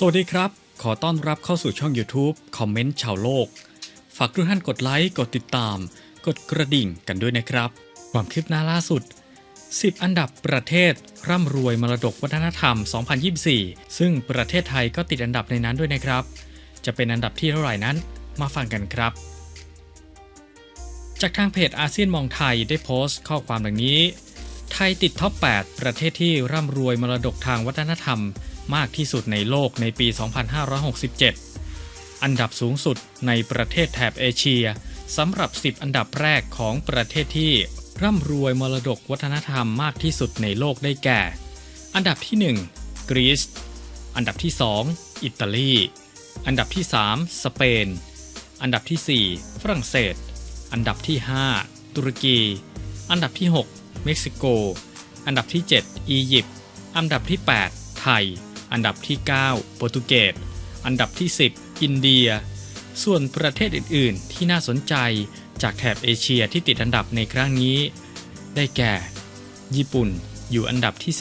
สวัสดีครับ ขอต้อนรับเข้าสู่ช่อง YouTube คอมเมนต์ชาวโลก ฝากทุกท่านกดไลค์ กดติดตาม กดกระดิ่งกันด้วยนะครับ ความคืบหน้าล่าสุด 10 อันดับประเทศร่ำรวยมรดกวัฒนธรรม 2024 ซึ่งประเทศไทยก็ติดอันดับในนั้นด้วยนะครับ จะเป็นอันดับที่เท่าไหร่นั้นมาฟังกันครับ จากทางเพจอาเซียนมองไทยได้โพสต์ข้อความดังนี้ ไทยติดท็อป 8 ประเทศที่ร่ำรวยมรดกทางวัฒนธรรม มากที่สุดในโลกในปี 2567 อันดับสูงสุดในประเทศแถบเอเชียสำหรับ 10 อันดับแรกของประเทศที่ร่ำรวยมรดกวัฒนธรรมมากที่สุดในโลกได้แก่ อันดับที่ 1 กรีซ อันดับที่ 2 อิตาลี อันดับที่ 3 สเปน อันดับที่ 4 ฝรั่งเศส อันดับที่ 5 ตุรกี อันดับที่ 6 เม็กซิโก อันดับที่ 7 อียิปต์ อันดับที่ 8 ไทย อันดับที่ 9 โปรตุเกส อันดับที่ 10 อินเดีย ส่วนประเทศอื่น ๆ ที่น่าสนใจจากแถบเอเชียที่ติดอันดับในครั้งนี้ ได้แก่ ญี่ปุ่นอยู่อันดับที่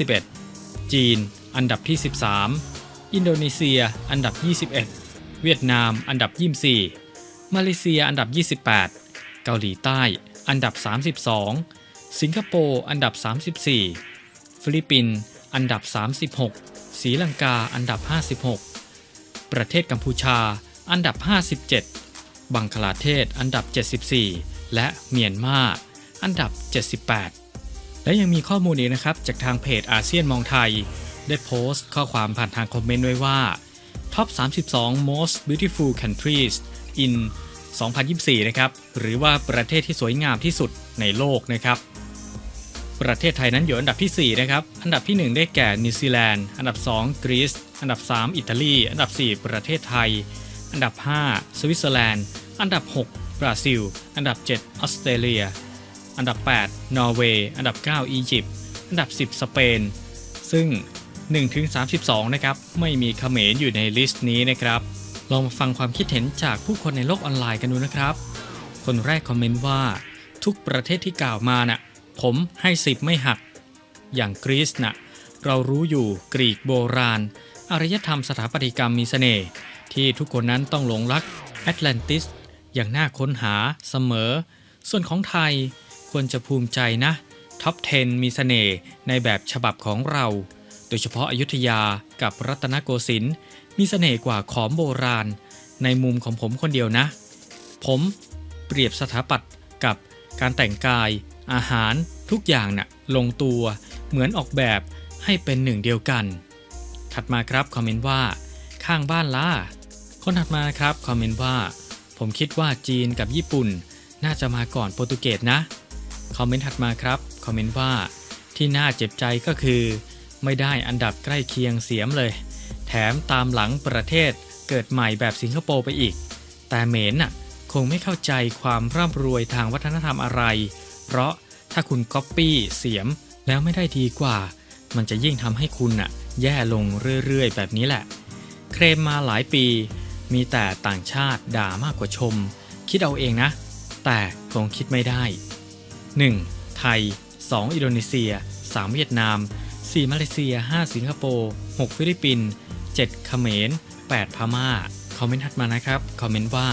11 จีน อันดับที่ 13 อินโดนีเซีย อันดับ 21 เวียดนาม อันดับ 24 มาเลเซีย อันดับ 28 เกาหลีใต้ อันดับ 32 สิงคโปร์ อันดับ 34 ฟิลิปปินส์ อันดับ 36 ศรีลังกาอันดับ 56 ประเทศกัมพูชา อันดับ 57 บังคลาเทศอันดับ 74 และเมียนมาอันดับ 78 และยังมีข้อมูลอีกนะครับ จากทางเพจอาเซียนมองไทย ได้โพสต์ข้อความผ่านทางคอมเมนต์ไว้ว่า Top 32 Most Beautiful Countries in 2024 นะครับ หรือว่าประเทศที่สวยงามที่สุดในโลกนะครับ ประเทศไทยนั้นอยู่อันดับที่ 4 นะครับ อันดับที่ 1 ได้แก่นิวซีแลนด์ อันดับ 2 กรีซ อันดับ 3 อิตาลี อันดับ 4 ประเทศไทย อันดับ 5 สวิตเซอร์แลนด์ อันดับ 6 บราซิล อันดับ 7 ออสเตรเลีย อันดับ 8 นอร์เวย์ อันดับ 9 อียิปต์ อันดับ 10 สเปน ซึ่ง 1-32 นะครับ ไม่มีเขมรอยู่ในลิสต์นี้นะครับ ลองมาฟังความคิดเห็นจากผู้คนในโลกออนไลน์กันดูนะครับ คนแรกคอมเมนต์ว่าทุกประเทศที่กล่าวมาน่ะ ผมให้สิบไม่หัก อย่างกรีซน่ะเรารู้อยู่กรีกโบราณ อารยธรรมสถาปัตยกรรมมีเสน่ห์ที่ทุกคนนั้นต้องหลงรักแอตแลนติสอย่างน่าค้นหาเสมอ ส่วนของไทยควรจะภูมิใจนะ ท็อป 10 มีเสน่ห์ในแบบฉบับของเรา โดยเฉพาะอยุธยากับรัตนโกสินทร์มีเสน่ห์กว่าขอมโบราณ ในมุมของผมคนเดียวนะ ผมเปรียบสถาปัตย์กับการแต่งกาย อาหารทุกอย่างน่ะลงตัวเหมือนออกแบบให้เป็นหนึ่งเดียวกัน ถัดมาครับคอมเมนต์ว่า ข้างบ้านล่ะคนถัดมาครับคอมเมนต์ว่า ผมคิดว่าจีนกับญี่ปุ่น น่าจะมาก่อนโปรตุเกสนะคอมเมนต์ถัดมาครับคอมเมนต์ว่า ที่น่าเจ็บใจก็คือ ไม่ได้อันดับใกล้เคียงเสียมเลย แถมตามหลังประเทศเกิดใหม่แบบสิงคโปร์ไปอีก แต่เหมนน่ะคงไม่เข้าใจความร่ำรวยทางวัฒนธรรมอะไร เพราะถ้าคุณก๊อปปี้เสียมแล้วไม่ได้ดีกว่า มันจะยิ่งทำให้คุณน่ะแย่ลงเรื่อยๆ แบบนี้แหละ เคลมมาหลายปี มีแต่ต่างชาติด่ามากกว่าชม คิดเอาเองนะ แต่คงคิดไม่ได้ 1. ไทย 2. อินโดนีเซีย 3. เวียดนาม 4. มาเลเซีย 5. สิงคโปร์ 6. ฟิลิปปินส์ 7. เขมร 8. พม่า คอมเมนต์ถัดมานะครับ คอมเมนต์ว่า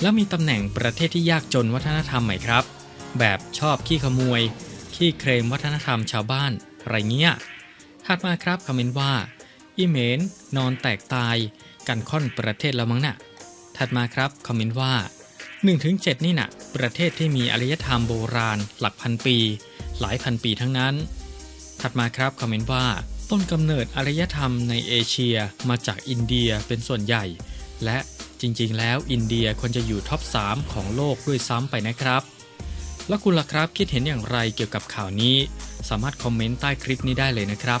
แล้วมีตำแหน่งประเทศที่ยากจนวัฒนธรรมไหมครับ แบบชอบขี้ขโมย ขี้เคลมวัฒนธรรมชาวบ้าน อะไรเงี้ย ถัดมาครับคอมเมนต์ว่า อีเหมนนอนแตกตาย กันค่อนประเทศแล้วมั้งน่ะ ถัดมาครับคอมเมนต์ว่า 1-7 นี่น่ะ ประเทศที่มีอารยธรรมโบราณ หลักพันปี หลายพันปีทั้งนั้น ถัดมาครับคอมเมนต์ว่า ต้นกำเนิดอารยธรรมในเอเชียมาจากอินเดียเป็นส่วนใหญ่ และจริงๆ แล้วอินเดียควรจะอยู่ท็อป 3 ของโลกด้วยซ้ำไปนะครับ แล้วคุณล่ะครับคิดเห็นอย่างไรเกี่ยวกับข่าวนี้ สามารถคอมเมนต์ใต้คลิปนี้ได้เลยนะครับ